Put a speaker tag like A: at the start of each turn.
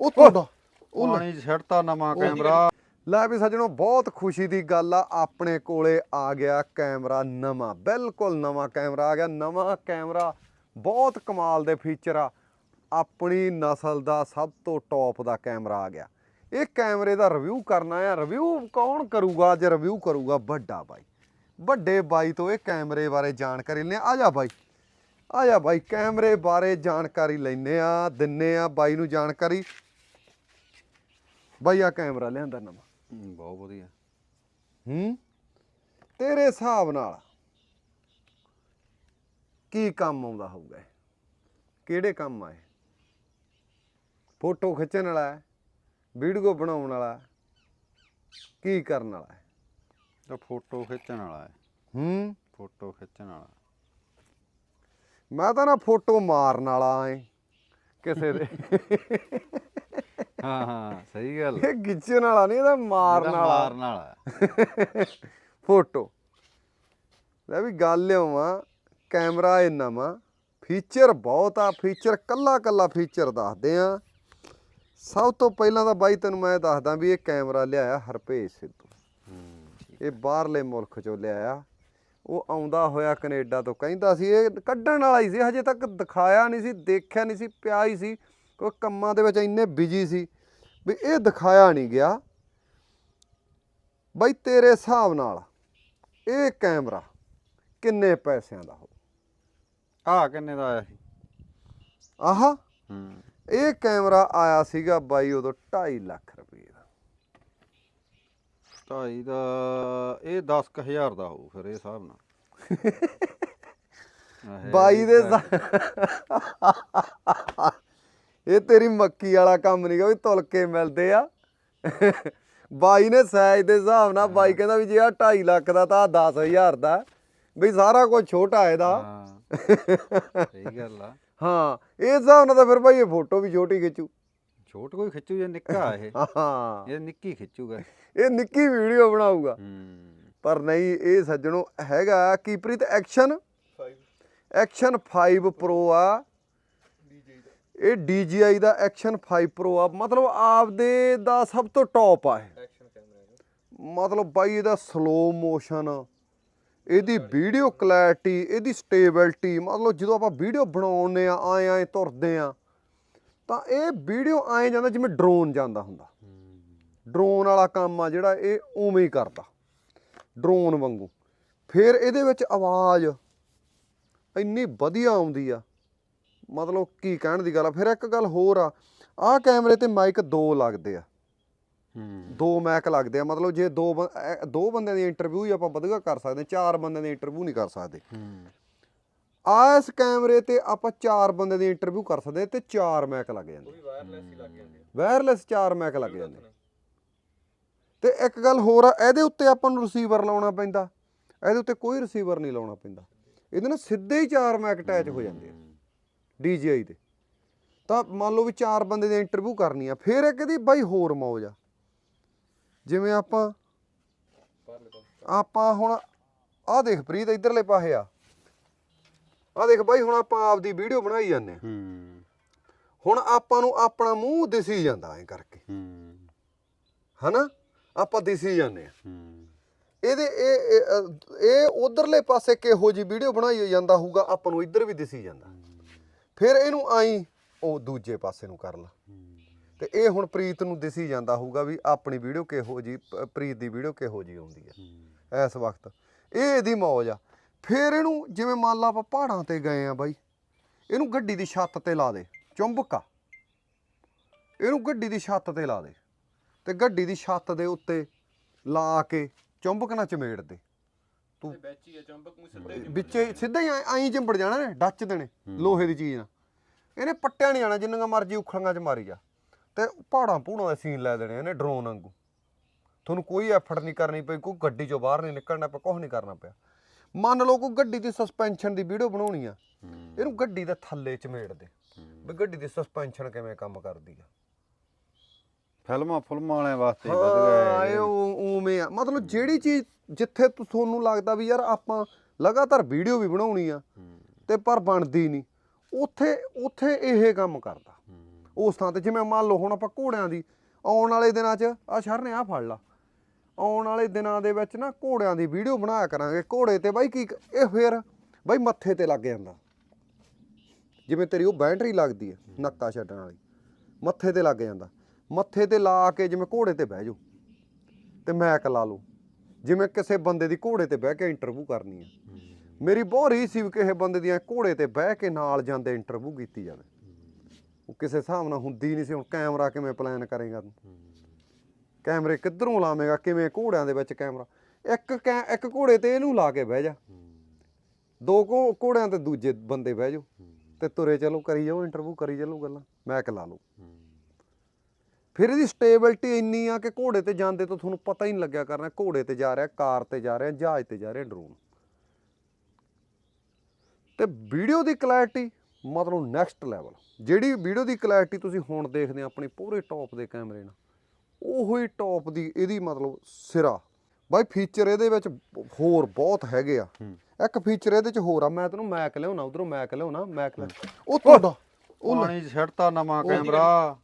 A: ਉਹ ਤੁਹਾਡਾ ਉਹ ਲੈ-
B: ਪਾਣੀ 'ਚ ਛੱਡਤਾ ਨਵਾਂ ਕੈਮਰਾ।
A: ਲੈ ਵੀ ਸੱਜਣੋ ਬਹੁਤ ਖੁਸ਼ੀ ਦੀ ਗੱਲ ਆ ਆਪਣੇ ਕੋਲੇ ਆ ਗਿਆ ਕੈਮਰਾ ਨਵਾਂ ਬਿਲਕੁਲ ਨਵਾਂ ਕੈਮਰਾ ਆ ਗਿਆ ਨਵਾਂ ਕੈਮਰਾ ਬਹੁਤ ਕਮਾਲ ਦੇ ਫੀਚਰ ਆ। ਆਪਣੀ ਨਸਲ ਦਾ ਸਭ ਤੋਂ ਟੌਪ ਦਾ ਕੈਮਰਾ ਆ ਗਿਆ। ਇਹ ਕੈਮਰੇ ਦਾ ਰਿਵਿਊ ਕਰਨਾ ਆ। ਰਿਵਿਊ ਕੌਣ ਕਰੂਗਾ? ਅੱਜ ਰਿਵਿਊ ਕਰੂਗਾ ਵੱਡਾ ਬਾਈ। ਵੱਡੇ ਬਾਈ ਤੋਂ ਇਹ ਕੈਮਰੇ ਬਾਰੇ ਜਾਣਕਾਰੀ ਲੈਣੇ ਆ ਜਾ ਬਾਈ। ਆ ਜਾ ਬਾਈ ਕੈਮਰੇ ਬਾਰੇ ਜਾਣਕਾਰੀ ਲੈਨੇ ਆ ਦਿੰਨੇ ਆ ਬਾਈ ਨੂੰ ਜਾਣਕਾਰੀ। ਬਾਈ ਆ ਕੈਮਰਾ ਲਿਆਂਦਾ ਨਵਾਂ।
B: ਬਹੁਤ ਵਧੀਆ।
A: ਹੂੰ? ਤੇਰੇ ਹਿਸਾਬ ਨਾਲ ਕੀ ਕੰਮ ਆਉਂਦਾ ਹੋਊਗਾ ਇਹ? ਕਿਹੜੇ ਕੰਮ ਆਏ ਫੋਟੋ ਖਿੱਚਣ ਵਾਲਾ ਹੈ ਵੀਡੀਓ ਬਣਾਉਣ ਵਾਲਾ ਹੈ? ਕੀ ਕਰਨ ਵਾਲਾ ਹੈ?
B: ਤਾਂ ਫੋਟੋ ਖਿੱਚਣ ਵਾਲਾ ਹੈ।
A: ਹੂੰ?
B: ਫੋਟੋ ਖਿੱਚਣ ਵਾਲਾ।
A: ਮੈਂ ਤਾਂ ਨਾ ਫੋਟੋ ਮਾਰਨ ਵਾਲਾ ਐ ਕਿਸੇ ਦੇ।
B: ਹਾਂ ਹਾਂ ਸਹੀ ਗੱਲ।
A: ਇਹ ਖਿੱਚਣ ਵਾਲਾ ਨਹੀਂ ਇਹਦਾ ਮਾਰਨ ਵਾਲਾ।
B: ਮਾਰਨ ਵਾਲਾ।
A: ਫੋਟੋ। ਲੈ ਵੀ ਗੱਲ ਲਿਆਵਾਂ ਕੈਮਰਾ ਇਹ ਨਵਾਂ ਫੀਚਰ ਬਹੁਤ ਆ ਫੀਚਰ ਕੱਲਾ ਕੱਲਾ ਫੀਚਰ ਦੱਸਦੇ ਆ। ਸਭ ਤੋਂ ਪਹਿਲਾਂ ਤਾਂ ਬਾਈ ਤੈਨੂੰ ਮੈਂ ਦੱਸਦਾ ਵੀ ਇਹ ਕੈਮਰਾ ਲਿਆਇਆ ਹਰਪੇਸ਼ ਸਿੱਧੂ। ਇਹ ਬਾਹਰਲੇ ਮੁਲਕ ਚੋਂ ਲਿਆਇਆ। ਉਹ ਆਉਂਦਾ ਹੋਇਆ ਕੈਨੇਡਾ ਤੋਂ ਕਹਿੰਦਾ ਸੀ ਇਹ ਕੱਢਣ ਵਾਲਾ ਹੀ ਸੀ ਹਜੇ ਤੱਕ ਦਿਖਾਇਆ ਨਹੀਂ ਸੀ ਦੇਖਿਆ ਨਹੀਂ ਸੀ ਪਿਆ ਹੀ ਸੀ ਕੋਈ ਕੰਮਾਂ ਦੇ ਵਿੱਚ ਇੰਨੇ ਬਿਜ਼ੀ ਸੀ ਵੀ ਇਹ ਦਿਖਾਇਆ ਨਹੀਂ ਗਿਆ। ਬਾਈ ਤੇਰੇ ਹਿਸਾਬ ਨਾਲ ਇਹ ਕੈਮਰਾ ਕਿੰਨੇ ਪੈਸਿਆਂ ਦਾ ਹੋ
B: ਆਹ ਕਿੰਨੇ ਦਾ ਆਇਆ ਸੀ?
A: ਆਹ
B: ਹੂੰ।
A: ਇਹ ਕੈਮਰਾ ਆਇਆ ਸੀਗਾ ਬਾਈ ਉਦੋਂ 2.5 ਲੱਖ
B: ਢਾਈ ਦਾ ਇਹ 10000 ਦਾ ਹੋਊ ਫਿਰ ਇਹ ਹਿਸਾਬ ਨਾਲ। ਆਹੇ,
A: ਬਾਈ ਦੇ ਸਾ- ਇਹ ਤੇਰੀ ਮੱਕੀ ਵਾਲਾ ਕੰਮ ਨਹੀਂਗਾ ਵੀ ਤੁਲ ਕੇ ਮਿਲਦੇ ਆ। ਬਾਈ ਨੇ ਸਾਈਜ਼ ਦੇ ਹਿਸਾਬ ਨਾਲ ਬਾਈ ਕਹਿੰਦਾ ਵੀ ਜੇ ਆ 2.5 ਲੱਖ ਦਾ ਤਾਂ 10000 ਦਾ। ਵੀ ਸਾਰਾ ਕੁਝ ਛੋਟਾ ਇਹਦਾ।
B: ਹਾਂ ਸਹੀ ਗੱਲ ਆ।
A: ਹਾਂ ਇਹ ਹਿਸਾਬ ਨਾਲ ਤਾਂ ਫਿਰ ਬਾਈ ਇਹ ਫੋਟੋ ਵੀ ਛੋਟੀ ਖਿੱਚੂ।
B: ਛੋਟ ਕੋਈ ਖਿੱਚੂ ਜੇ ਨਿੱਕਾ ਇਹ।
A: ਹਾਂ
B: ਇਹ ਨਿੱਕੀ ਖਿੱਚੂਗਾ।
A: ਇਹ ਨਿੱਕੀ ਵੀਡੀਓ ਬਣਾਊਗਾ।
B: ਹੂੰ।
A: ਪਰ ਨਹੀਂ ਇਹ ਸੱਜਣੋ ਹੈਗਾ ਕੀਪ੍ਰੀਤ ਐਕਸ਼ਨ? 5 ਐਕਸ਼ਨ 5 ਪ੍ਰੋ ਆ। ਇਹ DJI ਦਾ ਐਕਸ਼ਨ 5 ਪ੍ਰੋ ਆ। ਮਤਲਬ ਆਪਦੇ ਦਾ ਸਭ ਤੋਂ ਟੌਪ ਆ ਇਹ। ਮਤਲਬ ਬਾਈ ਇਹਦਾ ਸਲੋ ਮੋਸ਼ਨ ਇਹਦੀ ਵੀਡੀਓ ਕਲੈਰਿਟੀ ਇਹਦੀ ਸਟੇਬਿਲਟੀ ਮਤਲਬ ਜਦੋਂ ਆਪਾਂ ਵੀਡੀਓ ਬਣਾਉਂਦੇ ਆ ਆਏ ਆਏ ਤੁਰਦੇ ਆ ਤਾਂ ਇਹ ਵੀਡੀਓ ਆਏ ਜਾਂਦਾ ਜਿਵੇਂ ਡਰੋਨ ਜਾਂਦਾ ਹੁੰਦਾ। ਡਰੋਨ ਵਾਲਾ ਕੰਮ ਆ ਜਿਹੜਾ ਇਹ ਉਵੇਂ ਹੀ ਕਰਦਾ ਡਰੋਨ ਵਾਂਗੂ। ਫਿਰ ਇਹਦੇ ਵਿੱਚ ਆਵਾਜ਼ ਇੰਨੀ ਵਧੀਆ ਆਉਂਦੀ ਆ ਮਤਲਬ ਕੀ ਕਹਿਣ ਦੀ ਗੱਲ ਆ ਫਿਰ ਇੱਕ ਗੱਲ ਹੋਰ ਆ ਆਹ ਕੈਮਰੇ ਤੇ ਮਾਈਕ ਦੋ ਲੱਗਦੇ ਆ।
B: ਹੂੰ।
A: ਦੋ ਮੈਕ ਲੱਗਦੇ ਆ ਮਤਲਬ ਜੇ ਦੋ ਦੋ ਬੰਦਿਆਂ ਦੀ ਇੰਟਰਵਿਊ ਹੀ ਆਪਾਂ ਵਧੀਆ ਕਰ ਸਕਦੇ ਚਾਰ ਬੰਦਿਆਂ ਦੀ ਇੰਟਰਵਿਊ ਨਹੀਂ ਕਰ ਸਕਦੇ। ਇਸ ਕੈਮਰੇ ਤੇ ਆਪਾਂ ਚਾਰ ਬੰਦੇ ਦੀ ਇੰਟਰਵਿਊ ਕਰ ਸਕਦੇ ਹਾਂ ਤੇ ਚਾਰ ਮੈਕ ਲੱਗ ਜਾਂਦੇ ਵਾਇਰਲੈਸ ਚਾਰ ਮੈਕ ਲੱਗ ਜਾਂਦੇ ਤੇ ਇੱਕ ਗੱਲ ਹੋਰ ਆ ਇਹਦੇ ਉੱਤੇ ਆਪਾਂ ਨੂੰ ਰਿਸੀਵਰ ਲਾਉਣਾ ਪੈਂਦਾ। ਇਹਦੇ ਉੱਤੇ ਕੋਈ ਰਿਸੀਵਰ ਨਹੀਂ ਲਾਉਣਾ ਪੈਂਦਾ। ਇਹਦੇ ਨਾਲ ਸਿੱਧੇ ਹੀ ਚਾਰ ਮੈਕ ਅਟੈਚ ਹੋ ਜਾਂਦੇ ਆ। DJI ਦੇ। ਤਾਂ ਮੰਨ ਲਓ ਵੀ ਚਾਰ ਬੰਦੇ ਦੀ ਇੰਟਰਵਿਊ ਕਰਨੀ ਆ ਫਿਰ ਇੱਕ ਇਹਦੀ ਬਾਈ ਹੋਰ ਮੌਜ ਆ। ਜਿਵੇਂ ਆਪਾਂ ਆਪਾਂ ਹੁਣ ਆਹ ਦੇਖ ਪ੍ਰੀਤ ਇਧਰਲੇ ਪਾਸੇ ਆ। ਆਹ ਦੇਖ ਬਾਈ ਹੁਣ ਆਪਾਂ ਆਪਦੀ ਵੀਡੀਓ ਬਣਾਈ ਜਾਂਦੇ ਆ
B: ਹੂੰ।
A: ਹੁਣ ਆਪਾਂ ਨੂੰ ਆਪਣਾ ਮੂੰਹ ਦਿਸੀ ਜਾਂਦਾ ਐ ਕਰਕੇ।
B: ਹੂੰ।
A: ਹਨਾ? ਆਪਾਂ ਦਿਸੀ ਜਾਂਦੇ ਆ
B: ਹੂੰ।
A: ਇਹਦੇ ਇਹ ਇਹ, ਅ, ਇਹ ਉਧਰਲੇ ਪਾਸੇ ਕਿਹੋ ਜੀ ਵੀਡੀਓ ਬਣਾਈ ਜਾਂਦਾ ਹੋਊਗਾ ਆਪਾਂ ਨੂੰ ਇੱਧਰ ਵੀ ਦਿਸੀ ਜਾਂਦਾ। ਫਿਰ ਇਹਨੂੰ ਆਈ ਉਹ ਦੂਜੇ ਪਾਸੇ ਨੂੰ ਕਰ ਲਾ। ਤੇ ਇਹ ਹੁਣ ਪ੍ਰੀਤ ਨੂੰ ਦਿਸੀ ਜਾਂਦਾ ਹੋਊਗਾ ਵੀ ਆਪਣੀ ਵੀਡੀਓ ਕਿਹੋ ਜੀ ਪ- ਪ੍ਰੀਤ ਦੀ ਵੀਡੀਓ ਕਿਹੋ ਜੀ ਆਉਂਦੀ ਆ। ਇਸ ਵਕਤ। ਇਹ ਇਹਦੀ ਮੌਜ ਆ। ਫਿਰ ਇਹਨੂੰ ਜਿਵੇਂ ਮੰਨ ਲਾ ਆਪਾਂ ਪਹਾੜਾਂ ਤੇ ਗਏ ਆ ਬਾਈ ਇਹਨੂੰ ਗੱਡੀ ਦੀ ਛੱਤ ਤੇ ਲਾ ਦੇ ਚੁੰਬਕ ਆ। ਇਹਨੂੰ ਗੱਡੀ ਦੀ ਛੱਤ ਤੇ ਲਾ ਦੇ ਤੇ ਗੱਡੀ ਦੀ ਛੱਤ ਦੇ ਉੱਤੇ ਲਾ ਕੇ ਚੁੰਬਕ ਨਾਲ ਚਮੇੜ ਦੇ। ਤੂੰ ਵਿੱਚੇ ਸਿੱਧਾ ਹੀ ਐਂ ਚਿੰਬੜ ਜਾਣਾ ਨੇ ਡੱਚ ਦੇਣੇ ਲੋਹੇ ਦੀ ਚੀਜ਼ ਨਾਲ। ਇਹਨੇ ਪੱਟਿਆ ਨਹੀਂ ਜਾਣਾ ਜਿੰਨੀਆਂ ਮਰਜ਼ੀ ਉਖੜਾਂ 'ਚ ਮਾਰੀ ਜਾ। ਤੇ ਪਹਾੜਾਂ ਪੂੜਾਂ ਦੇ ਸੀਨ ਲੈ ਦੇਣੇ ਇਹਨੇ ਡਰੋਨ ਵਾਂਗੂ। ਤੁਹਾਨੂੰ ਕੋਈ ਐਫਰਟ ਨਹੀਂ ਕਰਨੀ ਪਈ ਕੋਈ ਗੱਡੀ 'ਚੋਂ ਬਾਹਰ ਨਹੀਂ ਨਿਕਲਣਾ ਪਿਆ ਕੁਝ ਨਹੀਂ ਕਰਨਾ ਪਿਆ। ਮੰਨ ਲਓ ਕੋਈ ਗੱਡੀ ਦੀ ਸਸਪੈਂਸ਼ਨ ਦੀ ਵੀਡੀਓ ਬਣਾਉਣੀ ਆ ਇਹਨੂੰ ਗੱਡੀ ਦੇ ਥੱਲੇ ਚਮੇੜ ਦੇ ਵੀ ਗੱਡੀ ਦੀ ਸਸਪੈਂਸ਼ਨ ਕਿਵੇਂ ਕੰਮ ਕਰਦੀ ਆ।
B: ਫਿਲਮਾਂ ਫੁਲਮਾਂ ਵਾਲਿਆਂ ਵਾਸਤੇ ਹੀ ਵੱਧ
A: ਹਾਂ
B: ਗਏ
A: ਇਹ ਉ- ਉਵੇਂ ਆ। ਮਤਲਬ ਜਿਹੜੀ ਚੀਜ਼ ਜਿੱਥੇ ਤੁ- ਤੁਹਾਨੂੰ ਲੱਗਦਾ ਵੀ ਯਾਰ ਆਪਾਂ ਲਗਾਤਾਰ ਵੀਡੀਓ ਵੀ ਬਣਾਉਣੀ ਆ ਤੇ ਪਰ ਬਣਦੀ ਨਹੀਂ ਉੱਥੇ ਉੱਥੇ ਇਹ ਕੰਮ ਕਰਦਾ। ਉਸ ਥਾਂ ਤੇ ਜਿਵੇਂ ਮੰਨ ਲਓ ਹੁਣ ਆਪਾਂ ਘੋੜਿਆਂ ਦੀ ਆਉਣ ਵਾਲੇ ਦਿਨਾਂ 'ਚ ਆ ਸ਼ਰ ਨੇ ਆ ਫੜ ਲਾ। ਆਉਣ ਵਾਲੇ ਦਿਨਾਂ ਦੇ ਵਿੱਚ ਨਾ ਘੋੜਿਆਂ ਦੀ ਵੀਡੀਓ ਬਣਾਇਆ ਕਰਾਂਗੇ। ਘੋੜੇ ਤੇ ਬਾਈ ਕੀ ਇਹ ਫੇਰ ਬਾਈ ਮੱਥੇ ਤੇ ਲੱਗ ਜਾਂਦਾ। ਜਿਵੇਂ ਤੇਰੀ ਉਹ ਬੈਟਰੀ ਲੱਗਦੀ ਹੈ ਨੱਕਾ ਛੱਡਣ ਵਾਲੀ। ਮੱਥੇ ਤੇ ਲੱਗ ਜਾਂਦਾ। ਮੱਥੇ ਤੇ ਲਾ ਕੇ ਜਿਵੇਂ ਘੋੜੇ ਤੇ ਬਹਿ ਜਾਓ, ਤੇ ਮੈਕ ਲਾ ਲਓ। ਜਿਵੇਂ ਕਿਸੇ ਬੰਦੇ ਦੀ ਘੋੜੇ ਤੇ ਬਹਿ ਕੇ ਇੰਟਰਵਿਊ ਕਰਨੀ ਹੈ ਮੇਰੀ ਬਹੁਤ ਰੀਸ ਸੀ ਵੀ ਕਿਸੇ ਬੰਦੇ ਦੀਆਂ ਘੋੜੇ ਤੇ ਬਹਿ ਕੇ ਨਾਲ ਜਾਂਦੇ ਇੰਟਰਵਿਊ ਕੀਤੀ ਜਾਵੇ। ਉਹ ਕਿਸੇ ਹਿਸਾਬ ਨਾਲ ਹੁੰਦੀ ਨਹੀਂ ਸੀ, ਹੁਣ ਕੈਮਰਾ ਕਿਵੇਂ ਪਲਾਨ ਕਰੇਗਾ ਤੂੰ? ਕੈਮਰੇ ਕਿੱਧਰੋਂ ਲਾਵੇਂਗਾ? ਕਿਵੇਂ ਘੋੜਿਆਂ ਦੇ ਵਿੱਚ ਕੈਮਰਾ? ਇੱਕ ਇੱਕ ਘੋੜੇ ਤੇ ਇਹਨੂੰ ਲਾ ਕੇ ਬਹਿ ਜਾ। ਦੋ ਘੋੜਿਆਂ ਤੇ ਦੂਜੇ ਬੰਦੇ ਬਹਿ ਜਾਓ। ਤੇ ਤੁਰੇ ਚਲੋ ਕਰੀ ਜਾਓ ਇੰਟਰਵਿਊ ਕਰੀ ਚਲੋ ਗੱਲਾਂ। ਮੈਕ ਲਾ ਲਓ ਫਿਰ ਇਹਦੀ ਸਟੇਬਿਲਿਟੀ ਇੰਨੀ ਆ ਕਿ ਘੋੜੇ ਤੇ ਜਾਂਦੇ ਤਾਂ ਤੁਹਾਨੂੰ ਪਤਾ ਹੀ ਨਹੀਂ ਲੱਗਿਆ ਕਰਨਾ। ਘੋੜੇ ਤੇ ਜਾ ਰਿਹਾ ਕਾਰ ਤੇ ਜਾ ਰਿਹਾ ਜਹਾਜ਼ ਤੇ ਜਾ ਰਿਹਾ ਡਰੋਨ ਤੇ ਵੀਡੀਓ ਦੀ ਕਲੈਰਿਟੀ ਮਤਲਬ ਨੈਕਸਟ ਲੈਵਲ ਜਿਹੜੀ ਵੀਡੀਓ ਦੀ ਕਲੈਰਿਟੀ ਤੁਸੀਂ ਹੁਣ ਦੇਖਦੇ ਆ ਆਪਣੀ ਪੂਰੇ ਟੌਪ ਦੇ ਕੈਮਰੇ ਨਾਲ। ਉਹੋ ਹੀ ਟੌਪ ਦੀ ਇਹਦੀ ਮਤਲਬ ਸਿਰਾ। ਬਾਈ ਫੀਚਰ ਇਹਦੇ ਵਿੱਚ ਹੋਰ ਬਹੁਤ ਹੈਗੇ ਆ। ਇੱਕ ਫੀਚਰ ਇਹਦੇ ਚ ਹੋਰ ਆ ਮੈਂ ਤੈਨੂੰ ਮੈਕ ਲਿਆਉਣਾ ਉਧਰੋਂ ਮੈਕ ਲਿਆਉਣਾ ਮੈਕ ਲੈ। ਉਹ ਤੁਹਾਡਾ ਉਹ।
B: ਪਾਣੀ ਛੱਡਤਾ ਨਵਾਂ ਕੈਮਰਾ।